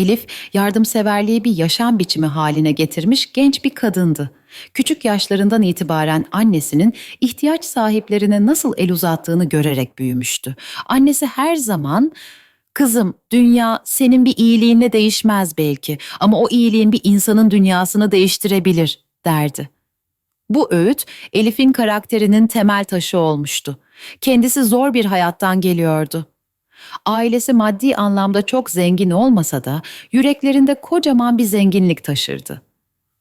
Elif yardımseverliği bir yaşam biçimi haline getirmiş genç bir kadındı. Küçük yaşlarından itibaren annesinin ihtiyaç sahiplerine nasıl el uzattığını görerek büyümüştü. Annesi her zaman Kızım, dünya senin bir iyiliğinle değişmez belki ama o iyiliğin bir insanın dünyasını değiştirebilir derdi. Bu öğüt Elif'in karakterinin temel taşı olmuştu. Kendisi zor bir hayattan geliyordu. Ailesi maddi anlamda çok zengin olmasa da yüreklerinde kocaman bir zenginlik taşırdı.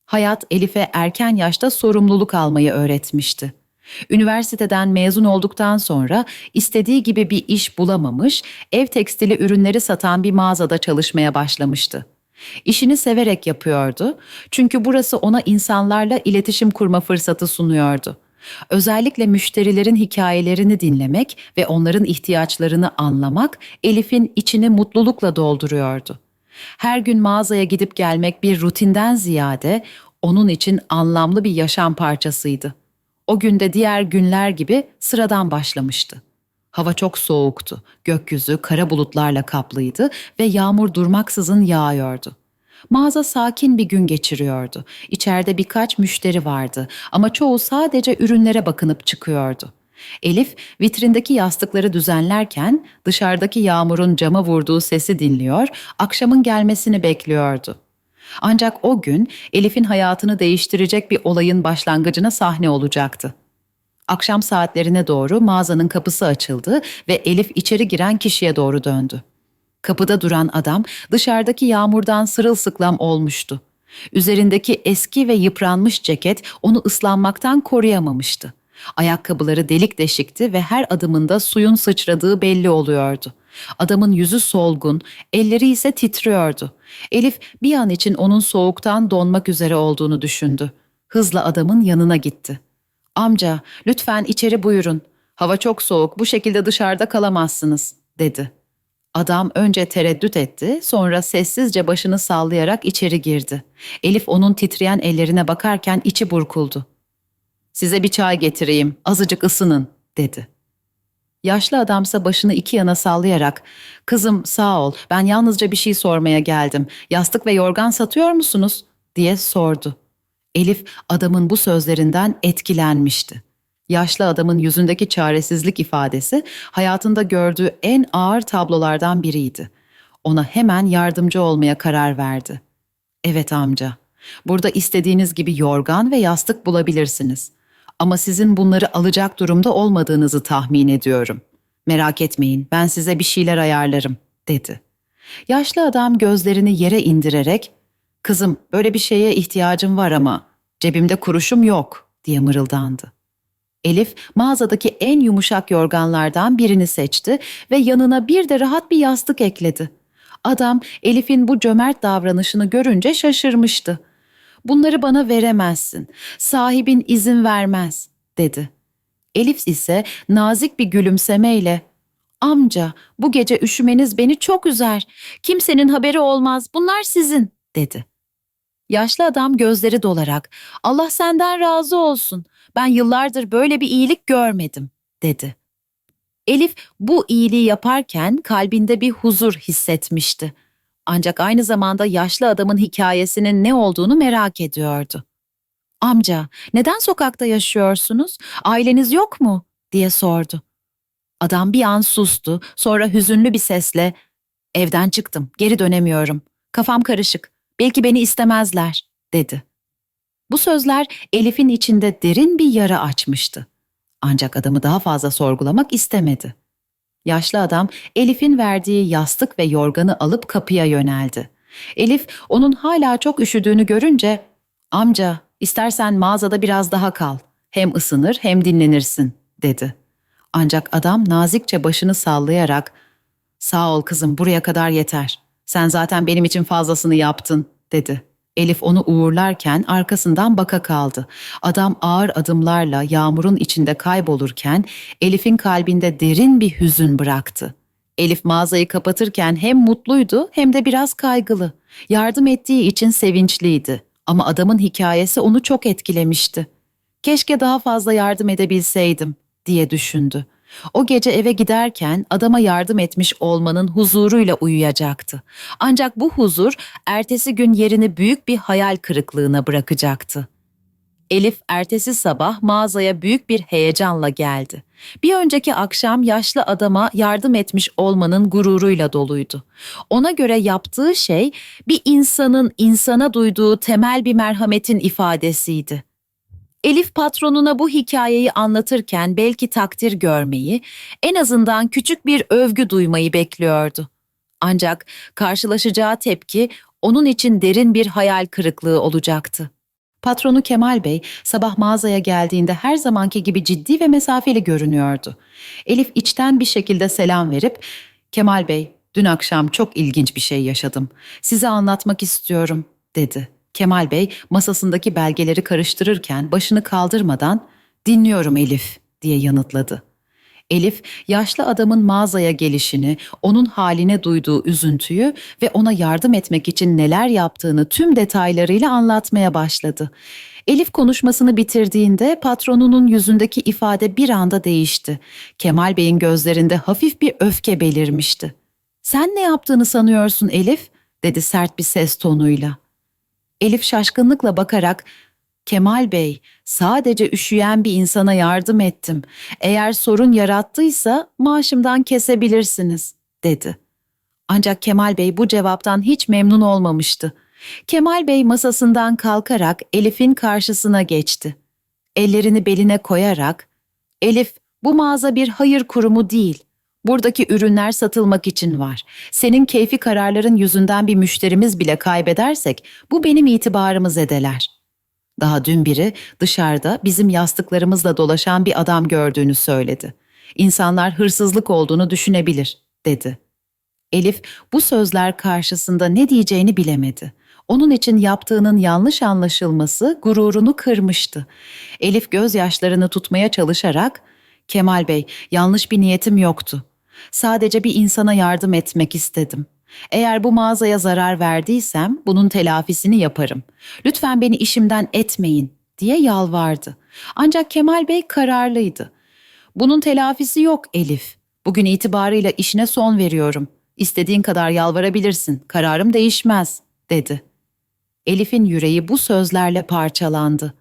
Hayat Elif'e erken yaşta sorumluluk almayı öğretmişti. Üniversiteden mezun olduktan sonra istediği gibi bir iş bulamamış, ev tekstili ürünleri satan bir mağazada çalışmaya başlamıştı. İşini severek yapıyordu çünkü burası ona insanlarla iletişim kurma fırsatı sunuyordu. Özellikle müşterilerin hikayelerini dinlemek ve onların ihtiyaçlarını anlamak Elif'in içini mutlulukla dolduruyordu. Her gün mağazaya gidip gelmek bir rutinden ziyade onun için anlamlı bir yaşam parçasıydı. O günde diğer günler gibi sıradan başlamıştı. Hava çok soğuktu. Gökyüzü kara bulutlarla kaplıydı ve yağmur durmaksızın yağıyordu. Mağaza sakin bir gün geçiriyordu. İçeride birkaç müşteri vardı ama çoğu sadece ürünlere bakınıp çıkıyordu. Elif vitrindeki yastıkları düzenlerken dışarıdaki yağmurun cama vurduğu sesi dinliyor, akşamın gelmesini bekliyordu. Ancak o gün Elif'in hayatını değiştirecek bir olayın başlangıcına sahne olacaktı. Akşam saatlerine doğru mağazanın kapısı açıldı ve Elif içeri giren kişiye doğru döndü. Kapıda duran adam dışarıdaki yağmurdan sırılsıklam olmuştu. Üzerindeki eski ve yıpranmış ceket onu ıslanmaktan koruyamamıştı. Ayakkabıları delik deşikti ve her adımında suyun sıçradığı belli oluyordu. Adamın yüzü solgun, elleri ise titriyordu. Elif bir an için onun soğuktan donmak üzere olduğunu düşündü. Hızla adamın yanına gitti. "Amca, lütfen içeri buyurun. Hava çok soğuk, bu şekilde dışarıda kalamazsınız." dedi. Adam önce tereddüt etti, sonra sessizce başını sallayarak içeri girdi. Elif onun titreyen ellerine bakarken içi burkuldu. "Size bir çay getireyim, azıcık ısının." dedi. Yaşlı adamsa başını iki yana sallayarak, "Kızım sağ ol, ben yalnızca bir şey sormaya geldim. Yastık ve yorgan satıyor musunuz?" diye sordu. Elif adamın bu sözlerinden etkilenmişti. Yaşlı adamın yüzündeki çaresizlik ifadesi hayatında gördüğü en ağır tablolardan biriydi. Ona hemen yardımcı olmaya karar verdi. Evet amca, burada istediğiniz gibi yorgan ve yastık bulabilirsiniz. Ama sizin bunları alacak durumda olmadığınızı tahmin ediyorum. Merak etmeyin, ben size bir şeyler ayarlarım, dedi. Yaşlı adam gözlerini yere indirerek, "Kızım, böyle bir şeye ihtiyacım var ama cebimde kuruşum yok." diye mırıldandı. Elif mağazadaki en yumuşak yorganlardan birini seçti ve yanına bir de rahat bir yastık ekledi. Adam Elif'in bu cömert davranışını görünce şaşırmıştı. Bunları bana veremezsin. Sahibin izin vermez, dedi. Elif ise nazik bir gülümsemeyle "Amca, bu gece üşümeniz beni çok üzer. Kimsenin haberi olmaz. Bunlar sizin." dedi. Yaşlı adam gözleri dolarak "Allah senden razı olsun. Ben yıllardır böyle bir iyilik görmedim." dedi. Elif bu iyiliği yaparken kalbinde bir huzur hissetmişti. Ancak aynı zamanda yaşlı adamın hikayesinin ne olduğunu merak ediyordu. "Amca, neden sokakta yaşıyorsunuz? Aileniz yok mu?" diye sordu. Adam bir an sustu, sonra hüzünlü bir sesle "Evden çıktım, geri dönemiyorum. Kafam karışık. Belki beni istemezler." dedi. Bu sözler Elif'in içinde derin bir yara açmıştı. Ancak adamı daha fazla sorgulamak istemedi. Yaşlı adam Elif'in verdiği yastık ve yorganı alıp kapıya yöneldi. Elif onun hala çok üşüdüğünü görünce "Amca, istersen mağazada biraz daha kal. Hem ısınır hem dinlenirsin." dedi. Ancak adam nazikçe başını sallayarak "Sağ ol kızım, buraya kadar yeter. Sen zaten benim için fazlasını yaptın." dedi. Elif onu uğurlarken arkasından baka kaldı. Adam ağır adımlarla yağmurun içinde kaybolurken Elif'in kalbinde derin bir hüzün bıraktı. Elif mağazayı kapatırken hem mutluydu hem de biraz kaygılı. Yardım ettiği için sevinçliydi ama adamın hikayesi onu çok etkilemişti. Keşke daha fazla yardım edebilseydim diye düşündü. O gece eve giderken adama yardım etmiş olmanın huzuruyla uyuyacaktı. Ancak bu huzur ertesi gün yerini büyük bir hayal kırıklığına bırakacaktı. Elif ertesi sabah mağazaya büyük bir heyecanla geldi. Bir önceki akşam yaşlı adama yardım etmiş olmanın gururuyla doluydu. Ona göre yaptığı şey bir insanın insana duyduğu temel bir merhametin ifadesiydi. Elif patronuna bu hikayeyi anlatırken belki takdir görmeyi, en azından küçük bir övgü duymayı bekliyordu. Ancak karşılaşacağı tepki onun için derin bir hayal kırıklığı olacaktı. Patronu Kemal Bey sabah mağazaya geldiğinde her zamanki gibi ciddi ve mesafeli görünüyordu. Elif içten bir şekilde selam verip "Kemal Bey, dün akşam çok ilginç bir şey yaşadım. Size anlatmak istiyorum." dedi. Kemal Bey masasındaki belgeleri karıştırırken başını kaldırmadan "Dinliyorum Elif." diye yanıtladı. Elif, yaşlı adamın mağazaya gelişini, onun haline duyduğu üzüntüyü ve ona yardım etmek için neler yaptığını tüm detaylarıyla anlatmaya başladı. Elif konuşmasını bitirdiğinde patronunun yüzündeki ifade bir anda değişti. Kemal Bey'in gözlerinde hafif bir öfke belirmişti. "Sen ne yaptığını sanıyorsun Elif?" dedi sert bir ses tonuyla. Elif şaşkınlıkla bakarak Kemal Bey, sadece üşüyen bir insana yardım ettim. Eğer sorun yarattıysa maaşımdan kesebilirsiniz, dedi. Ancak Kemal Bey bu cevaptan hiç memnun olmamıştı. Kemal Bey masasından kalkarak Elif'in karşısına geçti. Ellerini beline koyarak, Elif, bu mağaza bir hayır kurumu değil. Buradaki ürünler satılmak için var. Senin keyfi kararların yüzünden bir müşterimiz bile kaybedersek bu benim itibarımı zedeler.'' Daha dün biri dışarıda bizim yastıklarımızla dolaşan bir adam gördüğünü söyledi. İnsanlar hırsızlık olduğunu düşünebilir, dedi. Elif bu sözler karşısında ne diyeceğini bilemedi. Onun için yaptığının yanlış anlaşılması gururunu kırmıştı. Elif gözyaşlarını tutmaya çalışarak, "Kemal Bey, yanlış bir niyetim yoktu. Sadece bir insana yardım etmek istedim. Eğer bu mağazaya zarar verdiysem bunun telafisini yaparım. Lütfen beni işimden etmeyin diye yalvardı. Ancak Kemal Bey kararlıydı. Bunun telafisi yok Elif. Bugün itibarıyla işine son veriyorum. İstediğin kadar yalvarabilirsin. Kararım değişmez, dedi. Elif'in yüreği bu sözlerle parçalandı.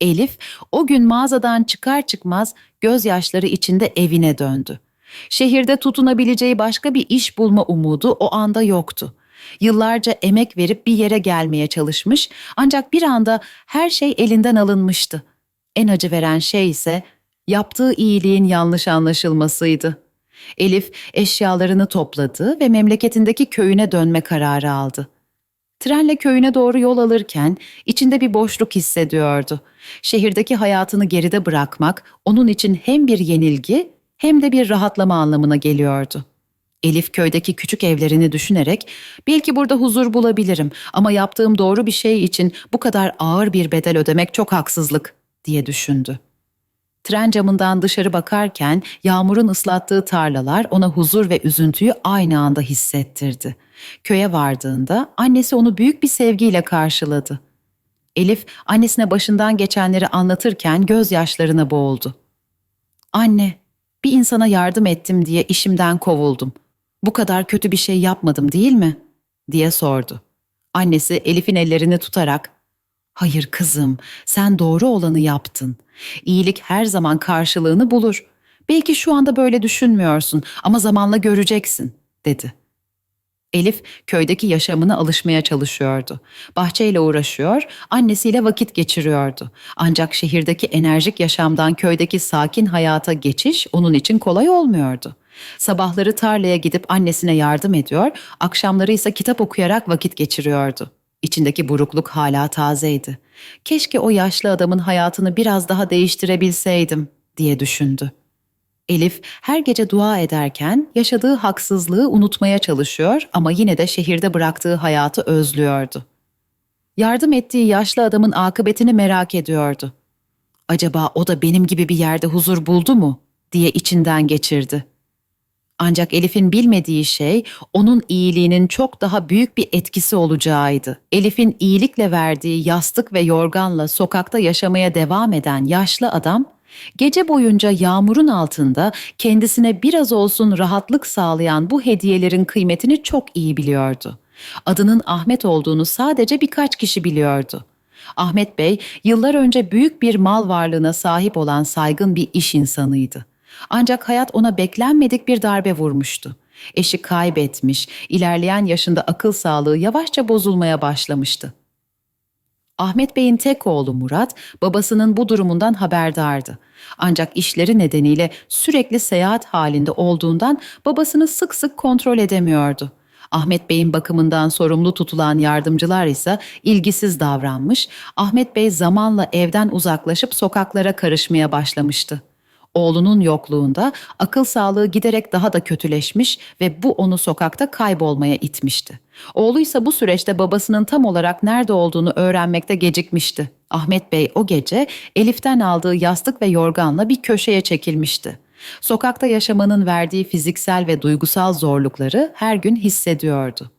Elif o gün mağazadan çıkar çıkmaz gözyaşları içinde evine döndü. Şehirde tutunabileceği başka bir iş bulma umudu o anda yoktu. Yıllarca emek verip bir yere gelmeye çalışmış ancak bir anda her şey elinden alınmıştı. En acı veren şey ise yaptığı iyiliğin yanlış anlaşılmasıydı. Elif eşyalarını topladı ve memleketindeki köyüne dönme kararı aldı. Trenle köyüne doğru yol alırken içinde bir boşluk hissediyordu. Şehirdeki hayatını geride bırakmak onun için hem bir yenilgi hem de bir rahatlama anlamına geliyordu. Elif köydeki küçük evlerini düşünerek belki burada huzur bulabilirim ama yaptığım doğru bir şey için bu kadar ağır bir bedel ödemek çok haksızlık diye düşündü. Tren camından dışarı bakarken yağmurun ıslattığı tarlalar ona huzur ve üzüntüyü aynı anda hissettirdi. Köye vardığında annesi onu büyük bir sevgiyle karşıladı. Elif annesine başından geçenleri anlatırken gözyaşlarına boğuldu. Anne, bir insana yardım ettim diye işimden kovuldum. Bu kadar kötü bir şey yapmadım değil mi? diye sordu. Annesi Elif'in ellerini tutarak Hayır kızım, sen doğru olanı yaptın. İyilik her zaman karşılığını bulur. Belki şu anda böyle düşünmüyorsun ama zamanla göreceksin, dedi. Elif köydeki yaşamına alışmaya çalışıyordu. Bahçeyle uğraşıyor, annesiyle vakit geçiriyordu. Ancak şehirdeki enerjik yaşamdan köydeki sakin hayata geçiş onun için kolay olmuyordu. Sabahları tarlaya gidip annesine yardım ediyor, akşamları ise kitap okuyarak vakit geçiriyordu. İçindeki burukluk hala tazeydi. Keşke o yaşlı adamın hayatını biraz daha değiştirebilseydim diye düşündü. Elif her gece dua ederken yaşadığı haksızlığı unutmaya çalışıyor ama yine de şehirde bıraktığı hayatı özlüyordu. Yardım ettiği yaşlı adamın akıbetini merak ediyordu. Acaba o da benim gibi bir yerde huzur buldu mu diye içinden geçirdi. Ancak Elif'in bilmediği şey onun iyiliğinin çok daha büyük bir etkisi olacağıydı. Elif'in iyilikle verdiği yastık ve yorganla sokakta yaşamaya devam eden yaşlı adam Gece boyunca yağmurun altında kendisine biraz olsun rahatlık sağlayan bu hediyelerin kıymetini çok iyi biliyordu. Adının Ahmet olduğunu sadece birkaç kişi biliyordu. Ahmet Bey yıllar önce büyük bir mal varlığına sahip olan saygın bir iş insanıydı. Ancak hayat ona beklenmedik bir darbe vurmuştu. Eşi kaybetmiş, ilerleyen yaşında akıl sağlığı yavaşça bozulmaya başlamıştı. Ahmet Bey'in tek oğlu Murat, babasının bu durumundan haberdardı. Ancak işleri nedeniyle sürekli seyahat halinde olduğundan babasını sık sık kontrol edemiyordu. Ahmet Bey'in bakımından sorumlu tutulan yardımcılar ise ilgisiz davranmış, Ahmet Bey zamanla evden uzaklaşıp sokaklara karışmaya başlamıştı. Oğlunun yokluğunda akıl sağlığı giderek daha da kötüleşmiş ve bu onu sokakta kaybolmaya itmişti. Oğlu ise bu süreçte babasının tam olarak nerede olduğunu öğrenmekte gecikmişti. Ahmet Bey o gece Elif'ten aldığı yastık ve yorganla bir köşeye çekilmişti. Sokakta yaşamanın verdiği fiziksel ve duygusal zorlukları her gün hissediyordu.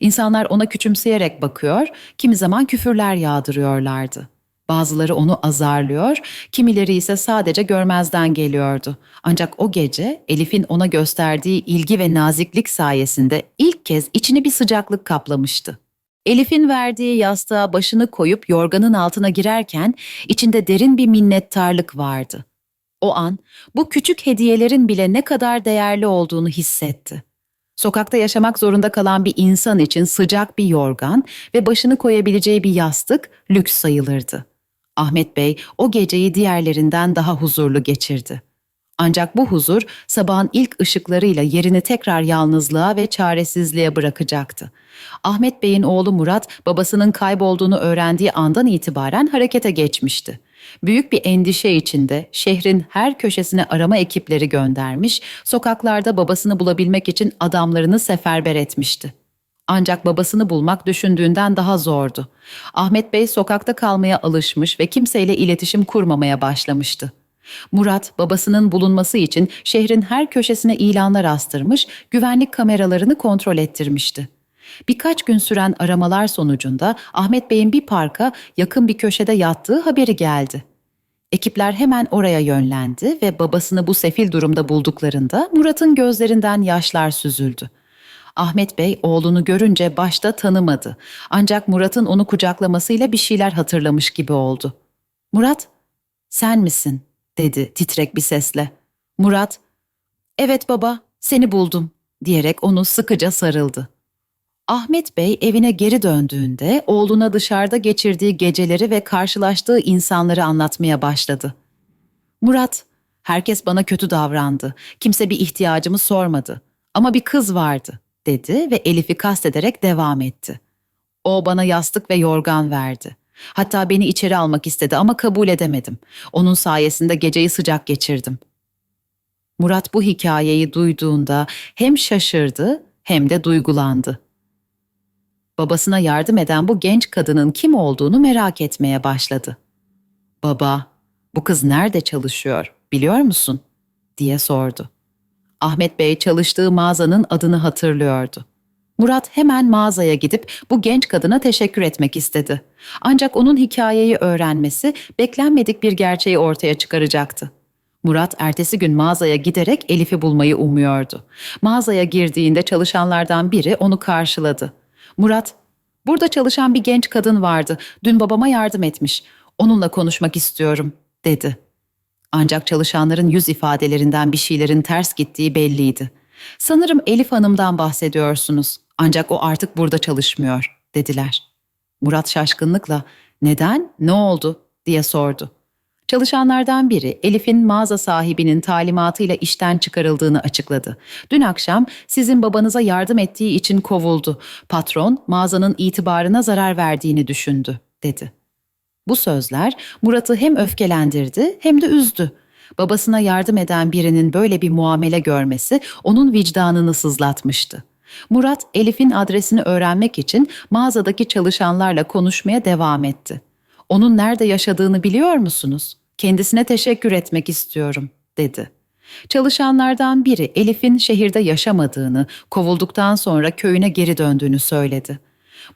İnsanlar ona küçümseyerek bakıyor, kimi zaman küfürler yağdırıyorlardı. Bazıları onu azarlıyor, kimileri ise sadece görmezden geliyordu. Ancak o gece Elif'in ona gösterdiği ilgi ve naziklik sayesinde ilk kez içini bir sıcaklık kaplamıştı. Elif'in verdiği yastığa başını koyup yorganın altına girerken içinde derin bir minnettarlık vardı. O an bu küçük hediyelerin bile ne kadar değerli olduğunu hissetti. Sokakta yaşamak zorunda kalan bir insan için sıcak bir yorgan ve başını koyabileceği bir yastık lüks sayılırdı. Ahmet Bey o geceyi diğerlerinden daha huzurlu geçirdi. Ancak bu huzur sabahın ilk ışıklarıyla yerini tekrar yalnızlığa ve çaresizliğe bırakacaktı. Ahmet Bey'in oğlu Murat babasının kaybolduğunu öğrendiği andan itibaren harekete geçmişti. Büyük bir endişe içinde şehrin her köşesine arama ekipleri göndermiş, sokaklarda babasını bulabilmek için adamlarını seferber etmişti. Ancak babasını bulmak düşündüğünden daha zordu. Ahmet Bey sokakta kalmaya alışmış ve kimseyle iletişim kurmamaya başlamıştı. Murat babasının bulunması için şehrin her köşesine ilanlar astırmış, güvenlik kameralarını kontrol ettirmişti. Birkaç gün süren aramalar sonucunda Ahmet Bey'in bir parka yakın bir köşede yattığı haberi geldi. Ekipler hemen oraya yönlendi ve babasını bu sefil durumda bulduklarında Murat'ın gözlerinden yaşlar süzüldü. Ahmet Bey oğlunu görünce başta tanımadı. Ancak Murat'ın onu kucaklamasıyla bir şeyler hatırlamış gibi oldu. Murat, sen misin? dedi titrek bir sesle. Murat, evet baba, seni buldum diyerek onu sıkıca sarıldı. Ahmet Bey evine geri döndüğünde oğluna dışarıda geçirdiği geceleri ve karşılaştığı insanları anlatmaya başladı. Murat, herkes bana kötü davrandı. Kimse bir ihtiyacımı sormadı. Ama bir kız vardı, dedi ve Elif'i kastederek devam etti. O bana yastık ve yorgan verdi. Hatta beni içeri almak istedi ama kabul edemedim. Onun sayesinde geceyi sıcak geçirdim. Murat bu hikayeyi duyduğunda hem şaşırdı hem de duygulandı. Babasına yardım eden bu genç kadının kim olduğunu merak etmeye başladı. "Baba, bu kız nerede çalışıyor? Biliyor musun?" diye sordu. Ahmet Bey çalıştığı mağazanın adını hatırlıyordu. Murat hemen mağazaya gidip bu genç kadına teşekkür etmek istedi. Ancak onun hikayeyi öğrenmesi beklenmedik bir gerçeği ortaya çıkaracaktı. Murat ertesi gün mağazaya giderek Elif'i bulmayı umuyordu. Mağazaya girdiğinde çalışanlardan biri onu karşıladı. Murat, burada çalışan bir genç kadın vardı. Dün babama yardım etmiş. Onunla konuşmak istiyorum, dedi. Ancak çalışanların yüz ifadelerinden bir şeylerin ters gittiği belliydi. Sanırım Elif Hanım'dan bahsediyorsunuz. Ancak o artık burada çalışmıyor, dediler. Murat şaşkınlıkla, neden, ne oldu diye sordu. Çalışanlardan biri Elif'in mağaza sahibinin talimatıyla işten çıkarıldığını açıkladı. Dün akşam sizin babanıza yardım ettiği için kovuldu. Patron mağazanın itibarına zarar verdiğini düşündü, dedi. Bu sözler Murat'ı hem öfkelendirdi hem de üzdü. Babasına yardım eden birinin böyle bir muamele görmesi onun vicdanını sızlatmıştı. Murat, Elif'in adresini öğrenmek için mağazadaki çalışanlarla konuşmaya devam etti. Onun nerede yaşadığını biliyor musunuz? Kendisine teşekkür etmek istiyorum, dedi. Çalışanlardan biri Elif'in şehirde yaşamadığını, kovulduktan sonra köyüne geri döndüğünü söyledi.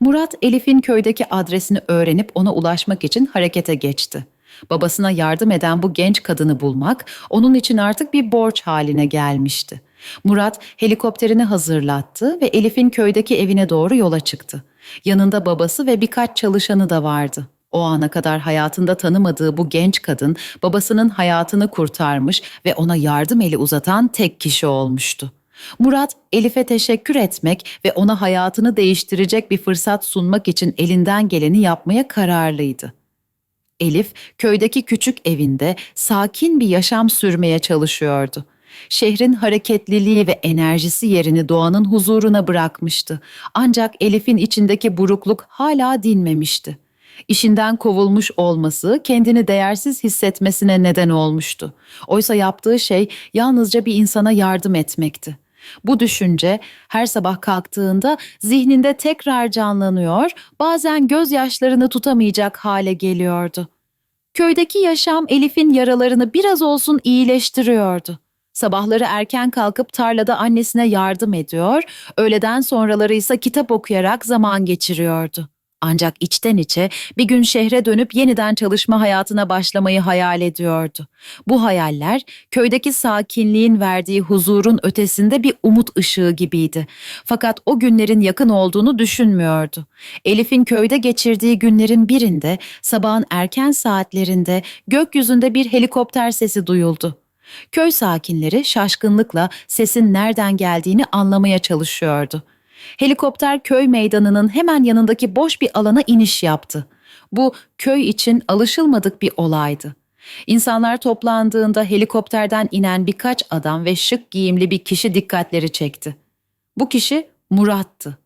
Murat, Elif'in köydeki adresini öğrenip ona ulaşmak için harekete geçti. Babasına yardım eden bu genç kadını bulmak onun için artık bir borç haline gelmişti. Murat helikopterini hazırlattı ve Elif'in köydeki evine doğru yola çıktı. Yanında babası ve birkaç çalışanı da vardı. O ana kadar hayatında tanımadığı bu genç kadın babasının hayatını kurtarmış ve ona yardım eli uzatan tek kişi olmuştu. Murat Elif'e teşekkür etmek ve ona hayatını değiştirecek bir fırsat sunmak için elinden geleni yapmaya kararlıydı. Elif köydeki küçük evinde sakin bir yaşam sürmeye çalışıyordu. Şehrin hareketliliği ve enerjisi yerini doğanın huzuruna bırakmıştı. Ancak Elif'in içindeki burukluk hala dinmemişti. İşinden kovulmuş olması kendini değersiz hissetmesine neden olmuştu. Oysa yaptığı şey yalnızca bir insana yardım etmekti. Bu düşünce her sabah kalktığında zihninde tekrar canlanıyor, bazen gözyaşlarını tutamayacak hale geliyordu. Köydeki yaşam Elif'in yaralarını biraz olsun iyileştiriyordu. Sabahları erken kalkıp tarlada annesine yardım ediyor, öğleden sonraları ise kitap okuyarak zaman geçiriyordu. Ancak içten içe bir gün şehre dönüp yeniden çalışma hayatına başlamayı hayal ediyordu. Bu hayaller köydeki sakinliğin verdiği huzurun ötesinde bir umut ışığı gibiydi. Fakat o günlerin yakın olduğunu düşünmüyordu. Elif'in köyde geçirdiği günlerin birinde sabahın erken saatlerinde gökyüzünde bir helikopter sesi duyuldu. Köy sakinleri şaşkınlıkla sesin nereden geldiğini anlamaya çalışıyordu. Helikopter köy meydanının hemen yanındaki boş bir alana iniş yaptı. Bu köy için alışılmadık bir olaydı. İnsanlar toplandığında helikopterden inen birkaç adam ve şık giyimli bir kişi dikkatleri çekti. Bu kişi Murat'tı.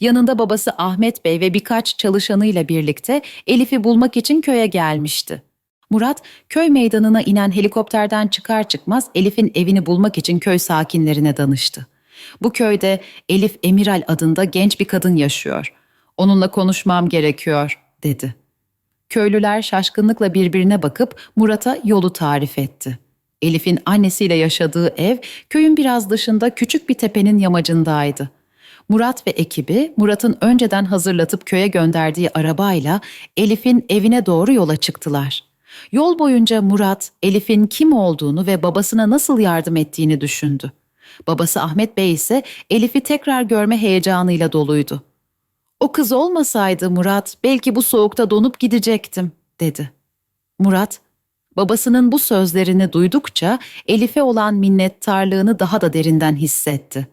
Yanında babası Ahmet Bey ve birkaç çalışanıyla birlikte Elif'i bulmak için köye gelmişti. Murat, köy meydanına inen helikopterden çıkar çıkmaz Elif'in evini bulmak için köy sakinlerine danıştı. Bu köyde Elif Emiral adında genç bir kadın yaşıyor. Onunla konuşmam gerekiyor, dedi. Köylüler şaşkınlıkla birbirine bakıp Murat'a yolu tarif etti. Elif'in annesiyle yaşadığı ev köyün biraz dışında küçük bir tepenin yamacındaydı. Murat ve ekibi Murat'ın önceden hazırlatıp köye gönderdiği arabayla Elif'in evine doğru yola çıktılar. Yol boyunca Murat, Elif'in kim olduğunu ve babasına nasıl yardım ettiğini düşündü. Babası Ahmet Bey ise Elif'i tekrar görme heyecanıyla doluydu. O kız olmasaydı Murat belki bu soğukta donup gidecektim, dedi. Murat, babasının bu sözlerini duydukça Elif'e olan minnettarlığını daha da derinden hissetti.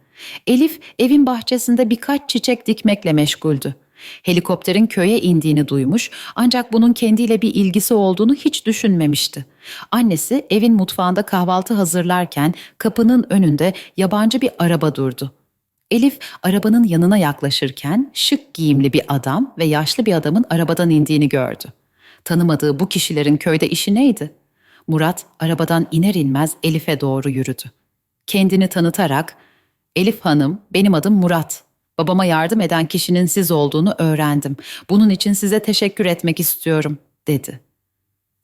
Elif evin bahçesinde birkaç çiçek dikmekle meşguldü. Helikopterin köye indiğini duymuş ancak bunun kendiyle bir ilgisi olduğunu hiç düşünmemişti. Annesi evin mutfağında kahvaltı hazırlarken kapının önünde yabancı bir araba durdu. Elif arabanın yanına yaklaşırken şık giyimli bir adam ve yaşlı bir adamın arabadan indiğini gördü. Tanımadığı bu kişilerin köyde işi neydi? Murat arabadan iner inmez Elif'e doğru yürüdü. Kendini tanıtarak Elif Hanım, benim adım Murat. Babama yardım eden kişinin siz olduğunu öğrendim. Bunun için size teşekkür etmek istiyorum, dedi.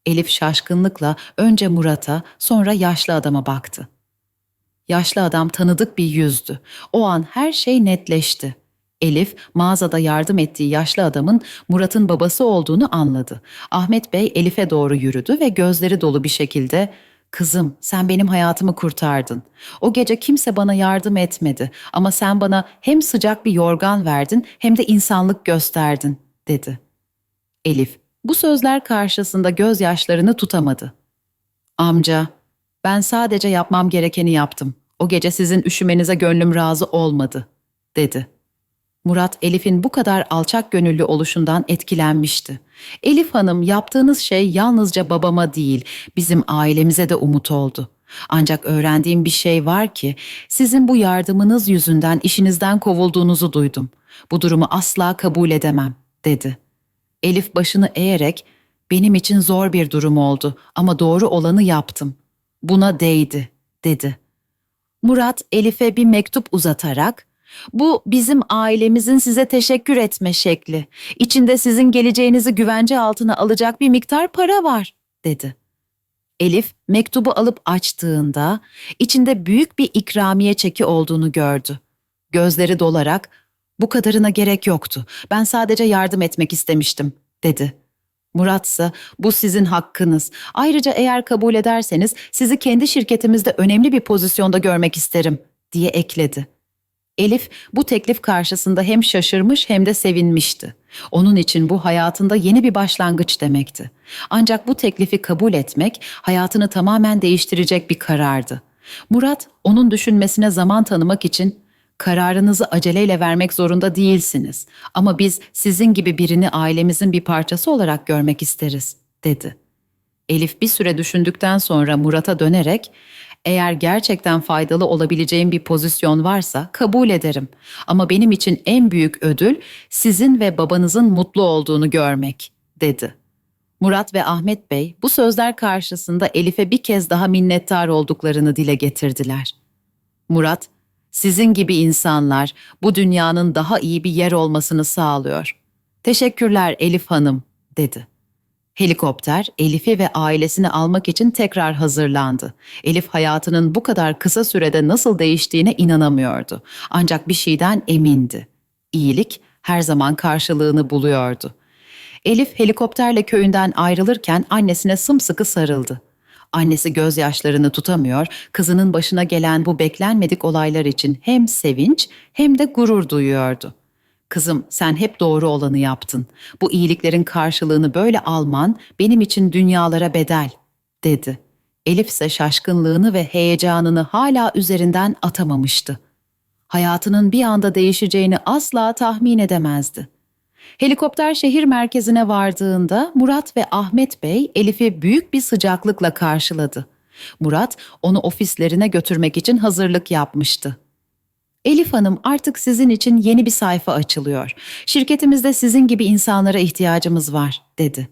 Elif şaşkınlıkla önce Murat'a, sonra yaşlı adama baktı. Yaşlı adam tanıdık bir yüzdü. O an her şey netleşti. Elif mağazada yardım ettiği yaşlı adamın Murat'ın babası olduğunu anladı. Ahmet Bey Elif'e doğru yürüdü ve gözleri dolu bir şekilde Kızım, sen benim hayatımı kurtardın. O gece kimse bana yardım etmedi ama sen bana hem sıcak bir yorgan verdin hem de insanlık gösterdin, dedi. Elif, bu sözler karşısında gözyaşlarını tutamadı. Amca, ben sadece yapmam gerekeni yaptım. O gece sizin üşümenize gönlüm razı olmadı, dedi. Murat Elif'in bu kadar alçak gönüllü oluşundan etkilenmişti. Elif Hanım yaptığınız şey yalnızca babama değil, bizim ailemize de umut oldu. Ancak öğrendiğim bir şey var ki sizin bu yardımınız yüzünden işinizden kovulduğunuzu duydum. Bu durumu asla kabul edemem, dedi. Elif başını eğerek benim için zor bir durum oldu ama doğru olanı yaptım. Buna değdi, dedi. Murat Elif'e bir mektup uzatarak bu bizim ailemizin size teşekkür etme şekli. İçinde sizin geleceğinizi güvence altına alacak bir miktar para var, dedi. Elif mektubu alıp açtığında içinde büyük bir ikramiye çeki olduğunu gördü. Gözleri dolarak bu kadarına gerek yoktu. Ben sadece yardım etmek istemiştim, dedi. Muratsa bu sizin hakkınız. Ayrıca eğer kabul ederseniz sizi kendi şirketimizde önemli bir pozisyonda görmek isterim diye ekledi. Elif bu teklif karşısında hem şaşırmış hem de sevinmişti. Onun için bu hayatında yeni bir başlangıç demekti. Ancak bu teklifi kabul etmek hayatını tamamen değiştirecek bir karardı. Murat onun düşünmesine zaman tanımak için kararınızı aceleyle vermek zorunda değilsiniz ama biz sizin gibi birini ailemizin bir parçası olarak görmek isteriz dedi. Elif bir süre düşündükten sonra Murat'a dönerek eğer gerçekten faydalı olabileceğim bir pozisyon varsa kabul ederim. Ama benim için en büyük ödül sizin ve babanızın mutlu olduğunu görmek, dedi. Murat ve Ahmet Bey bu sözler karşısında Elif'e bir kez daha minnettar olduklarını dile getirdiler. Murat, sizin gibi insanlar bu dünyanın daha iyi bir yer olmasını sağlıyor. Teşekkürler Elif Hanım, dedi. Helikopter Elif'i ve ailesini almak için tekrar hazırlandı. Elif hayatının bu kadar kısa sürede nasıl değiştiğine inanamıyordu. Ancak bir şeyden emindi. İyilik her zaman karşılığını buluyordu. Elif helikopterle köyünden ayrılırken annesine sımsıkı sarıldı. Annesi gözyaşlarını tutamıyor, kızının başına gelen bu beklenmedik olaylar için hem sevinç hem de gurur duyuyordu. Kızım sen hep doğru olanı yaptın. Bu iyiliklerin karşılığını böyle alman benim için dünyalara bedel, dedi. Elif ise şaşkınlığını ve heyecanını hala üzerinden atamamıştı. Hayatının bir anda değişeceğini asla tahmin edemezdi. Helikopter şehir merkezine vardığında Murat ve Ahmet Bey Elif'i büyük bir sıcaklıkla karşıladı. Murat onu ofislerine götürmek için hazırlık yapmıştı. Elif Hanım artık sizin için yeni bir sayfa açılıyor. Şirketimizde sizin gibi insanlara ihtiyacımız var, dedi.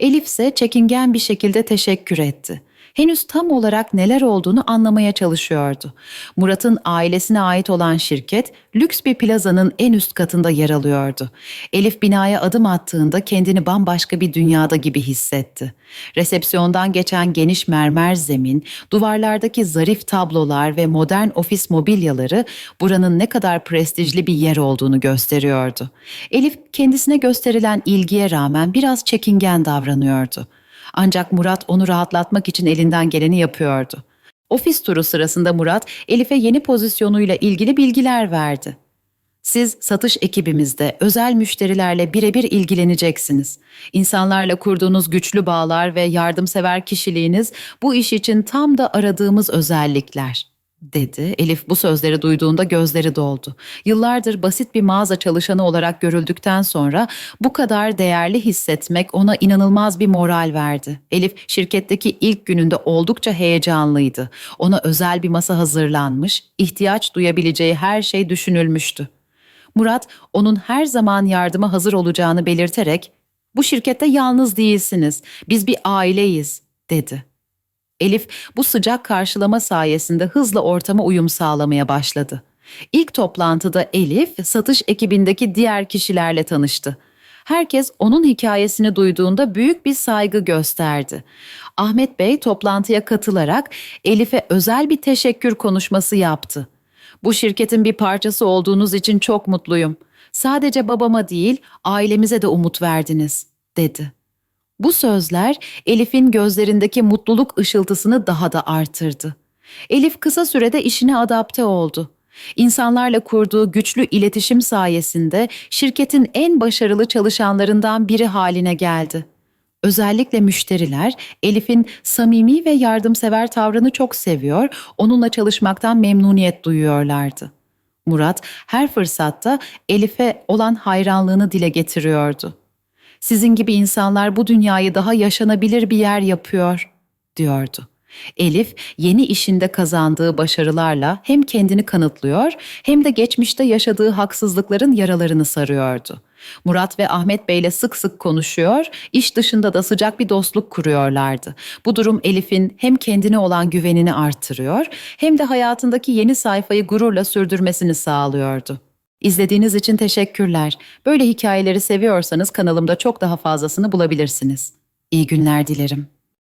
Elif ise çekingen bir şekilde teşekkür etti. Henüz tam olarak neler olduğunu anlamaya çalışıyordu. Murat'ın ailesine ait olan şirket lüks bir plazanın en üst katında yer alıyordu. Elif binaya adım attığında kendini bambaşka bir dünyada gibi hissetti. Resepsiyondan geçen geniş mermer zemin, duvarlardaki zarif tablolar ve modern ofis mobilyaları buranın ne kadar prestijli bir yer olduğunu gösteriyordu. Elif kendisine gösterilen ilgiye rağmen biraz çekingen davranıyordu. Ancak Murat onu rahatlatmak için elinden geleni yapıyordu. Ofis turu sırasında Murat, Elif'e yeni pozisyonuyla ilgili bilgiler verdi. Siz satış ekibimizde özel müşterilerle birebir ilgileneceksiniz. İnsanlarla kurduğunuz güçlü bağlar ve yardımsever kişiliğiniz bu iş için tam da aradığımız özellikler dedi. Elif bu sözleri duyduğunda gözleri doldu. Yıllardır basit bir mağaza çalışanı olarak görüldükten sonra bu kadar değerli hissetmek ona inanılmaz bir moral verdi. Elif şirketteki ilk gününde oldukça heyecanlıydı. Ona özel bir masa hazırlanmış, ihtiyaç duyabileceği her şey düşünülmüştü. Murat onun her zaman yardıma hazır olacağını belirterek "Bu şirkette yalnız değilsiniz. Biz bir aileyiz." dedi. Elif bu sıcak karşılama sayesinde hızla ortama uyum sağlamaya başladı. İlk toplantıda Elif satış ekibindeki diğer kişilerle tanıştı. Herkes onun hikayesini duyduğunda büyük bir saygı gösterdi. Ahmet Bey toplantıya katılarak Elif'e özel bir teşekkür konuşması yaptı. Bu şirketin bir parçası olduğunuz için çok mutluyum. Sadece babama değil, ailemize de umut verdiniz, dedi. Bu sözler Elif'in gözlerindeki mutluluk ışıltısını daha da artırdı. Elif kısa sürede işine adapte oldu. İnsanlarla kurduğu güçlü iletişim sayesinde şirketin en başarılı çalışanlarından biri haline geldi. Özellikle müşteriler Elif'in samimi ve yardımsever tavrını çok seviyor, onunla çalışmaktan memnuniyet duyuyorlardı. Murat her fırsatta Elif'e olan hayranlığını dile getiriyordu. Sizin gibi insanlar bu dünyayı daha yaşanabilir bir yer yapıyor, diyordu. Elif yeni işinde kazandığı başarılarla hem kendini kanıtlıyor hem de geçmişte yaşadığı haksızlıkların yaralarını sarıyordu. Murat ve Ahmet Bey'le sık sık konuşuyor, iş dışında da sıcak bir dostluk kuruyorlardı. Bu durum Elif'in hem kendine olan güvenini artırıyor hem de hayatındaki yeni sayfayı gururla sürdürmesini sağlıyordu. İzlediğiniz için teşekkürler. Böyle hikayeleri seviyorsanız kanalımda çok daha fazlasını bulabilirsiniz. İyi günler dilerim.